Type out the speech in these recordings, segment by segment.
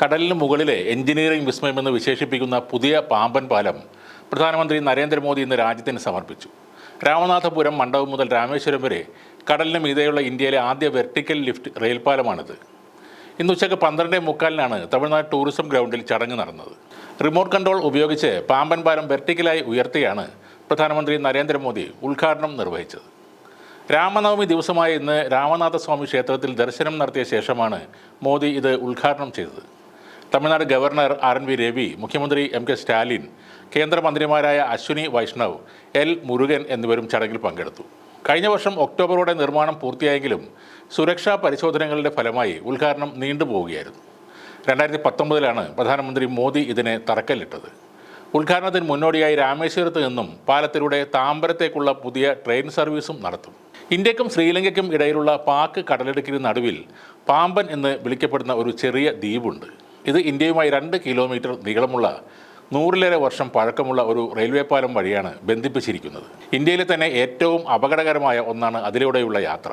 കടലിന് മുകളിലെ എഞ്ചിനീയറിംഗ് വിസ്മയം എന്ന് വിശേഷിപ്പിക്കുന്ന പുതിയ പാമ്പൻ പാലം പ്രധാനമന്ത്രി നരേന്ദ്രമോദി ഇന്ന് രാജ്യത്തിന് സമർപ്പിച്ചു. രാമനാഥപുരം മണ്ഡപം മുതൽ രാമേശ്വരം വരെ കടലിന് മീതെയുള്ള ഇന്ത്യയിലെ ആദ്യ വെർട്ടിക്കൽ ലിഫ്റ്റ് റെയിൽപാലമാണിത് ഇന്ന് ഉച്ചയ്ക്ക് പന്ത്രണ്ടേ മുക്കാലിനാണ് തമിഴ്നാട് ടൂറിസം ഗ്രൗണ്ടിൽ ചടങ്ങ് നടന്നത്. റിമോട്ട് കൺട്രോൾ ഉപയോഗിച്ച് പാമ്പൻ പാലം വെർട്ടിക്കലായി ഉയർത്തിയാണ് പ്രധാനമന്ത്രി നരേന്ദ്രമോദി ഉദ്ഘാടനം നിർവഹിച്ചത്. രാമനവമി ദിവസമായ ഇന്ന് രാമനാഥസ്വാമി ക്ഷേത്രത്തിൽ ദർശനം നടത്തിയ ശേഷമാണ് മോദി ഇത് ഉദ്ഘാടനം ചെയ്തത്. Tamil Nadu governor R N Ravi Ravi മുഖ്യമന്ത്രി എം കെ സ്റ്റാലിൻ കേന്ദ്രമന്ത്രിമാരായ അശ്വിനി വൈഷ്ണവ് എൽ മുരുകൻ എന്നിവരും ചടങ്ങിൽ പങ്കെടുത്തു. കഴിഞ്ഞ വർഷം ഒക്ടോബറോടെ നിർമ്മാണം പൂർത്തിയായെങ്കിലും സുരക്ഷാ പരിശോധനകളുടെ ഫലമായി ഉദ്ഘാടനം നീണ്ടുപോവുകയായിരുന്നു രണ്ടായിരത്തി പത്തൊമ്പതിലാണ് പ്രധാനമന്ത്രി മോദി ഇതിനെ തറക്കല്ലിട്ടത്. ഉദ്ഘാടനത്തിന് മുന്നോടിയായി രാമേശ്വരത്ത് നിന്നും പാലത്തിലൂടെ താമ്പരത്തേക്കുള്ള പുതിയ ട്രെയിൻ സർവീസും നടത്തും. ഇന്ത്യക്കും ശ്രീലങ്കയ്ക്കും ഇടയിലുള്ള പാക്ക് കടലിടുക്കിന് നടുവിൽ പാമ്പൻ എന്ന് വിളിക്കപ്പെടുന്ന ഒരു ചെറിയ ദ്വീപുണ്ട്. ഇത് ഇന്ത്യയുമായി രണ്ട് കിലോമീറ്റർ നീളമുള്ള നൂറിലേറെ വർഷം പഴക്കമുള്ള ഒരു റെയിൽവേ പാലം വഴിയാണ് ബന്ധിപ്പിച്ചിരിക്കുന്നത്. ഇന്ത്യയിലെ തന്നെ ഏറ്റവും അപകടകരമായ ഒന്നാണ് അതിലൂടെയുള്ള യാത്ര.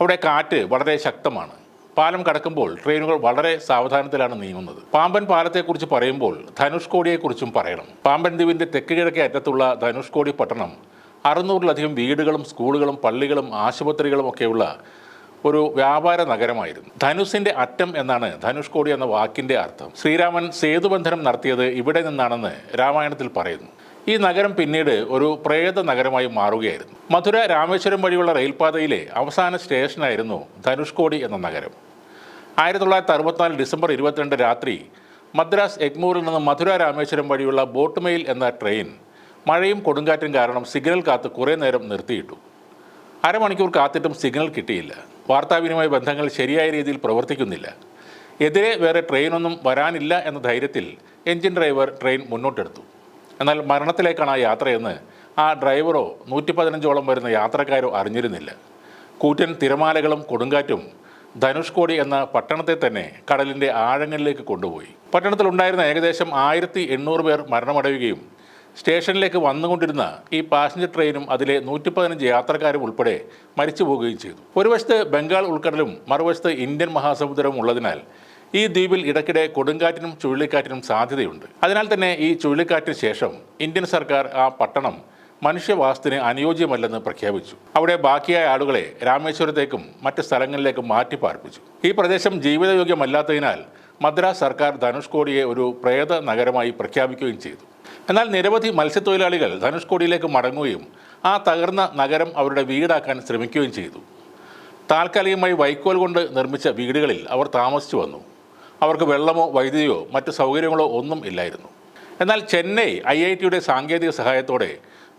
അവിടെ കാറ്റ് വളരെ ശക്തമാണ്. പാലം കടക്കുമ്പോൾ ട്രെയിനുകൾ വളരെ സാവധാനത്തിലാണ് നീങ്ങുന്നത്. പാമ്പൻ പാലത്തെക്കുറിച്ച് പറയുമ്പോൾ ധനുഷ്കോടിയെക്കുറിച്ചും പറയണം. പാമ്പൻ ദ്വീപിന്റെ തെക്ക് കിഴക്കേ അറ്റത്തുള്ള ധനുഷ്കോടി പട്ടണം അറുന്നൂറിലധികം വീടുകളും സ്കൂളുകളും പള്ളികളും ആശുപത്രികളും ഒക്കെയുള്ള ഒരു വ്യാപാര നഗരമായിരുന്നു. ധനുസിന്റെ അറ്റം എന്നാണ് ധനുഷ്കോടി എന്ന വാക്കിന്റെ അർത്ഥം. ശ്രീരാമൻ സേതുബന്ധനം നടത്തിയത് ഇവിടെ നിന്നാണെന്ന് രാമായണത്തിൽ പറയുന്നു. ഈ നഗരം പിന്നീട് ഒരു പ്രേത നഗരമായി മാറുകയായിരുന്നു. മധുര രാമേശ്വരം വഴിയുള്ള റെയിൽപാതയിലെ അവസാന സ്റ്റേഷനായിരുന്നു ധനുഷ്കോടി എന്ന നഗരം. ആയിരത്തി തൊള്ളായിരത്തി അറുപത്തിനാല് ഡിസംബർ ഇരുപത്തിരണ്ട് രാത്രി മദ്രാസ് എഗ്മൂറിൽ നിന്ന് മധുര രാമേശ്വരം വഴിയുള്ള ബോട്ട് മെയിൽ എന്ന ട്രെയിൻ മഴയും കൊടുങ്കാറ്റും കാരണം സിഗ്നൽ കാത്ത് കുറേ നേരം നിർത്തിയിട്ടു. അരമണിക്കൂർ കാത്തിട്ടും സിഗ്നൽ കിട്ടിയില്ല. വാർത്താവിനിമയ ബന്ധങ്ങൾ ശരിയായ രീതിയിൽ പ്രവർത്തിക്കുന്നില്ല. എതിരെ വേറെ ട്രെയിനൊന്നും വരാനില്ല എന്ന ധൈര്യത്തിൽ എഞ്ചിൻ ഡ്രൈവർ ട്രെയിൻ മുന്നോട്ടെടുത്തു. എന്നാൽ മരണത്തിലേക്കാണ് ആ യാത്രയെന്ന് ആ ഡ്രൈവറോ നൂറ്റി പതിനഞ്ചോളം വരുന്ന യാത്രക്കാരോ അറിഞ്ഞിരുന്നില്ല. കൂറ്റൻ തിരമാലകളും കൊടുങ്കാറ്റും ധനുഷ്കോടി എന്ന പട്ടണത്തെ തന്നെ കടലിന്റെ ആഴങ്ങളിലേക്ക് കൊണ്ടുപോയി. പട്ടണത്തിലുണ്ടായിരുന്ന ഏകദേശം ആയിരത്തി എണ്ണൂറ് പേർ മരണമടയുകയും സ്റ്റേഷനിലേക്ക് വന്നുകൊണ്ടിരുന്ന ഈ പാസഞ്ചർ ട്രെയിനും അതിലെ നൂറ്റി പതിനഞ്ച് യാത്രക്കാരും ഉൾപ്പെടെ മരിച്ചു പോവുകയും ചെയ്തു. ഒരു വശത്ത് ബംഗാൾ ഉൾക്കടലും മറുവശത്ത് ഇന്ത്യൻ മഹാസമുദ്രവും ഉള്ളതിനാൽ ഈ ദ്വീപിൽ ഇടയ്ക്കിടെ കൊടുങ്കാറ്റിനും ചുഴലിക്കാറ്റിനും സാധ്യതയുണ്ട്. അതിനാൽ തന്നെ ഈ ചുഴലിക്കാറ്റിന് ശേഷം ഇന്ത്യൻ സർക്കാർ ആ പട്ടണം മനുഷ്യവാസത്തിന് അനുയോജ്യമല്ലെന്ന് പ്രഖ്യാപിച്ചു. അവിടെ ബാക്കിയായ ആളുകളെ രാമേശ്വരത്തേക്കും മറ്റ് സ്ഥലങ്ങളിലേക്കും മാറ്റി പാർപ്പിച്ചു ഈ പ്രദേശം ജീവിതയോഗ്യമല്ലാത്തതിനാൽ മദ്രാസ് സർക്കാർ ധനുഷ്കോടിയെ ഒരു പ്രേത നഗരമായി പ്രഖ്യാപിക്കുകയും ചെയ്തു. എന്നാൽ നിരവധി മത്സ്യത്തൊഴിലാളികൾ ധനുഷ്കോടിയിലേക്ക് മടങ്ങുകയും ആ തകർന്ന നഗരം അവരുടെ വീടാക്കാൻ ശ്രമിക്കുകയും ചെയ്തു. താൽക്കാലികമായി വൈക്കോൽ കൊണ്ട് നിർമ്മിച്ച വീടുകളിൽ അവർ താമസിച്ചു വന്നു. അവർക്ക് വെള്ളമോ വൈദ്യുതിയോ മറ്റ് സൗകര്യങ്ങളോ ഒന്നും ഇല്ലായിരുന്നു. എന്നാൽ ചെന്നൈ ഐ ഐ ടിയുടെ സാങ്കേതിക സഹായത്തോടെ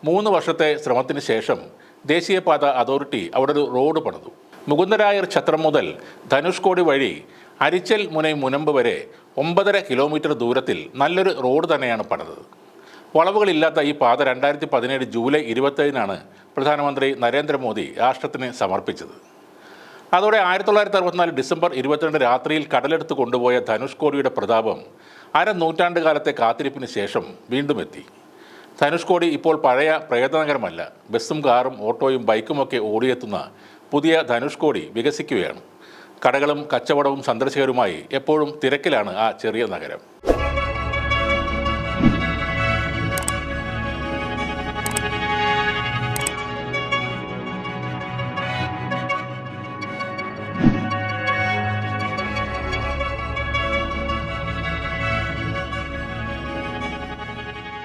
മൂന്ന് വർഷത്തെ ശ്രമത്തിന് ശേഷം ദേശീയപാത അതോറിറ്റി അവിടെ ഒരു റോഡ് പണിതു. മുകുന്ദരായർ ഛത്രം മുതൽ ധനുഷ്കോടി വഴി അരിച്ചൽ മുനൈ മുനമ്പ് വരെ ഒമ്പതര കിലോമീറ്റർ ദൂരത്തിൽ നല്ലൊരു റോഡ് തന്നെയാണ് പണിതത്. വളവുകളില്ലാത്ത ഈ പാത രണ്ടായിരത്തി പതിനേഴ് ജൂലൈ ഇരുപത്തേഴിനാണ് പ്രധാനമന്ത്രി നരേന്ദ്രമോദി രാഷ്ട്രത്തിന് സമർപ്പിച്ചത്. അതോടെ ആയിരത്തി തൊള്ളായിരത്തി അറുപത്തിനാല് ഡിസംബർ ഇരുപത്തിരണ്ട് രാത്രിയിൽ കടലെടുത്ത് കൊണ്ടുപോയ ധനുഷ്കോടിയുടെ പ്രതാപം അര നൂറ്റാണ്ട് കാലത്തെ കാത്തിരിപ്പിന് ശേഷം വീണ്ടും എത്തി ധനുഷ്കോടി ഇപ്പോൾ പഴയ പ്രേതനഗരമല്ല ബസ്സും കാറും ഓട്ടോയും ബൈക്കുമൊക്കെ ഓടിയെത്തുന്ന പുതിയ ധനുഷ്കോടി വികസിക്കുകയാണ്. കടകളും കച്ചവടവും സന്ദർശകരുമായി എപ്പോഴും തിരക്കിലാണ് ആ ചെറിയ നഗരം.